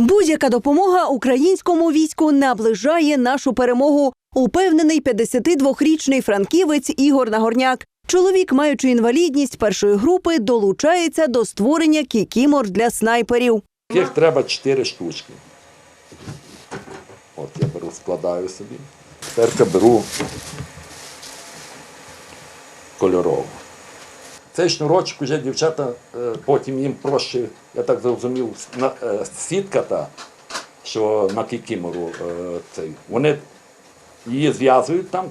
Будь-яка допомога українському війську наближає нашу перемогу. Упевнений 52-річний франківець Ігор Нагорняк. Чоловік, маючи інвалідність першої групи, долучається до створення кікімор для снайперів. Їх треба 4 штучки. От я беру, складаю собі. Тепер беру кольорову. Цей шнурочок вже дівчата, е, потім їм проще, я так зрозумів, е, сітка та, що на кікімору е, цей. Вони її зв'язують там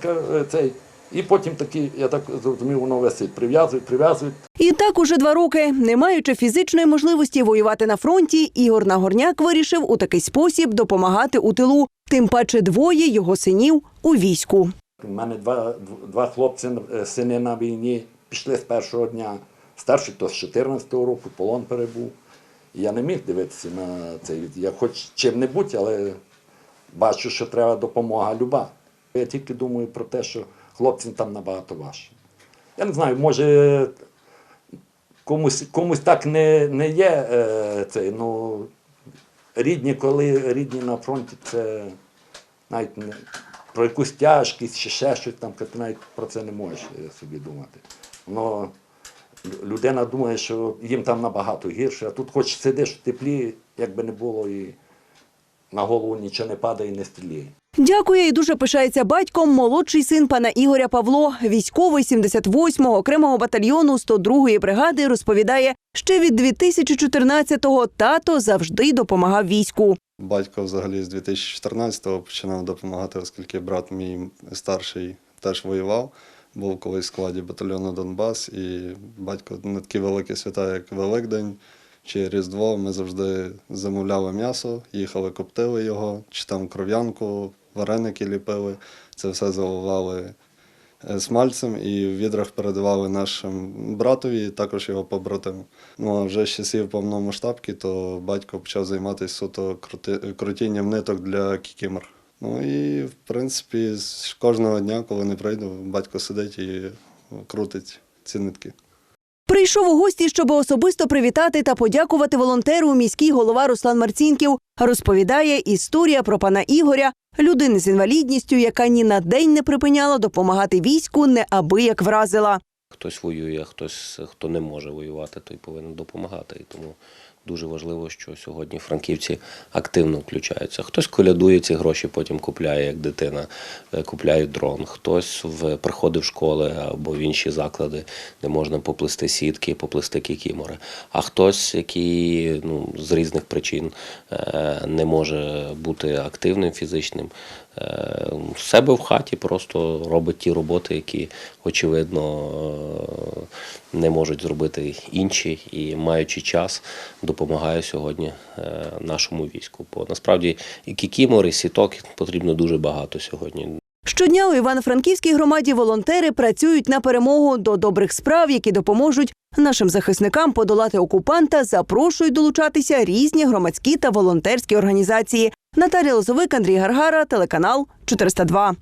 цей, і потім такі, я так зрозумів, воно висить. Прив'язують, прив'язують. І так уже два роки, не маючи фізичної можливості воювати на фронті, Ігор Нагорняк вирішив у такий спосіб допомагати у тилу. Тим паче двоє його синів у війську. У мене два, два хлопці, сини на війні, пішли з першого дня. Старший то з 14-го року, полон перебув. І я не міг дивитися на цей. Я хоч чим-небудь, але бачу, що треба допомога люба. Я тільки думаю про те, що хлопцям там набагато важче. Я не знаю, може комусь, комусь так не, не є е, цей, ну, рідні, коли рідні на фронті, це навіть не, про якусь тяжкість чи ще щось там, ти навіть про це не можеш е, собі думати. Лю- людина думає, що їм там набагато гірше, а тут хоч сидиш в теплі, як би не було, і на голову нічого не падає і не стріляє. Дякує і дуже пишається батьком молодший син пана Ігоря Павло, військовий 78-го окремого батальйону 102-ї бригади, розповідає, ще від 2014-го тато завжди допомагав війську. Батько взагалі з 2014-го починав допомагати, оскільки брат мій старший теж воював, був колись в складі батальйону Донбас, і батько на такі великі свята, як Великдень чи Різдво, ми завжди замовляли м'ясо, їхали, коптили його, чи там кров'янку, вареники ліпили. Це все заливали смальцем і в відрах передавали нашим братові, також його побратиму. Ну а вже з часів повномасштабки, то батько почав займатися суто крутінням ниток для кікімор. Ну і в принципі, з кожного дня, коли не прийду, батько сидить і крутить ці нитки. Прийшов у гості, щоб особисто привітати та подякувати волонтеру міський голова Руслан Марцінків. Розповідає історія про пана Ігоря, людини з інвалідністю, яка ні на день не припиняла допомагати війську, неабияк вразила. Хтось воює, хтось хто не може воювати, той повинен допомагати. І тому дуже важливо, що сьогодні франківці активно включаються. Хтось колядує ці гроші, потім купляє, як дитина, е, купляють дрон. Хтось в приходить в школи або в інші заклади, де можна поплести сітки, поплести кікімори. А хтось, який ну, з різних причин е, не може бути активним фізичним, в себе в хаті просто робить ті роботи, які очевидно е, не можуть зробити інші, і маючи час, допомагає сьогодні е, нашому війську. Бо насправді і кікімор, і сіток потрібно дуже багато сьогодні. Щодня у Івано-Франківській громаді волонтери працюють на перемогу до добрих справ, які допоможуть нашим захисникам подолати окупанта. Запрошують долучатися різні громадські та волонтерські організації. Наталія Лозовик, Андрій Гаргара, телеканал 402.